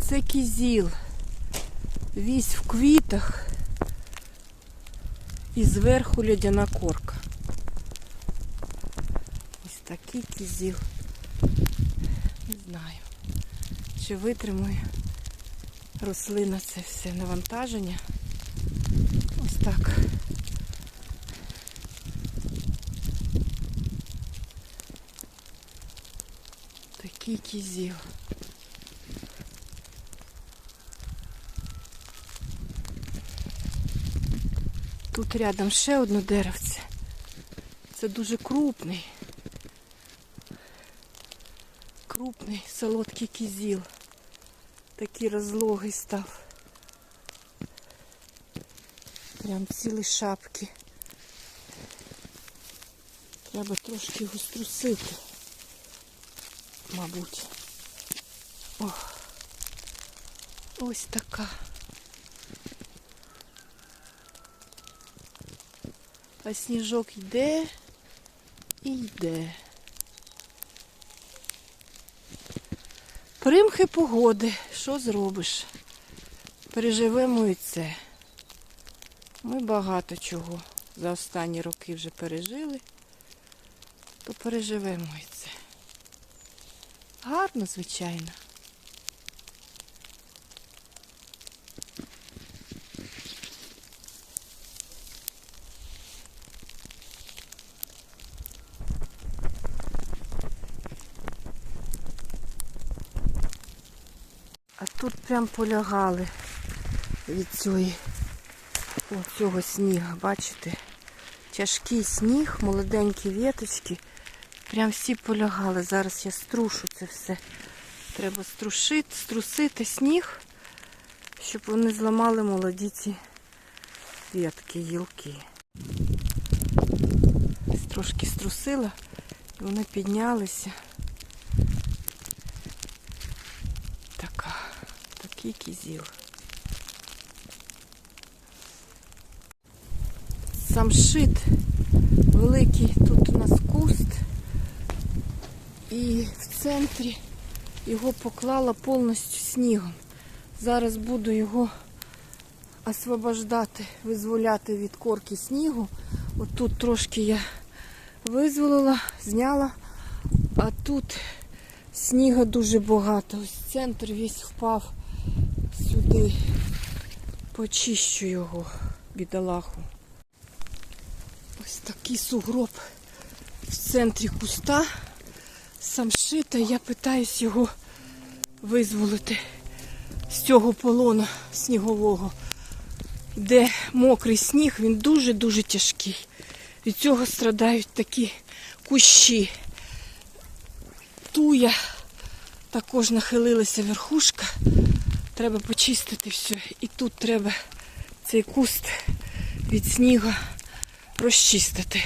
це кізіл. Вісь в квітах і зверху льодяна корка. Ось такий кізіл. Не знаю, чи витримує рослина це все навантаження. Ось так. Такий кізіл. Тут рядом ще одне деревце. Це дуже крупний. Крупний солодкий кізіл. Такий розлогий став. Прям цілі шапки. Треба трошки його струсити. Мабуть. О. Ось така. А сніжок йде і йде. Примхи погоди, що зробиш? Переживемо і це. Ми багато чого за останні роки вже пережили, то переживемо і це. Гарно, звичайно. А тут прям полягали від цієї, цього снігу, бачите? Тяжкий сніг, молоденькі віточки. Прям всі полягали. Зараз я струшу це все. Треба струшити, струсити сніг, щоб вони зламали молоді ці ветки, гілки. Трошки струсила, і вони піднялися. Така, такий кізіл. Самшит великий, тут у нас куст. І в центрі його поклала повністю снігом. Зараз буду його освобождати, визволяти від корки снігу. Отут трошки я визволила, зняла, а тут сніга дуже багато. Ось центр весь впав сюди. Почищу його, бідолаху. Ось такий сугроб в центрі куста. Самшита, я питаюсь його визволити з цього полону снігового, де мокрий сніг, він дуже-дуже тяжкий. Від цього страдають такі кущі. Туя також нахилилася верхушка. Треба почистити все. І тут треба цей куст від снігу розчистити.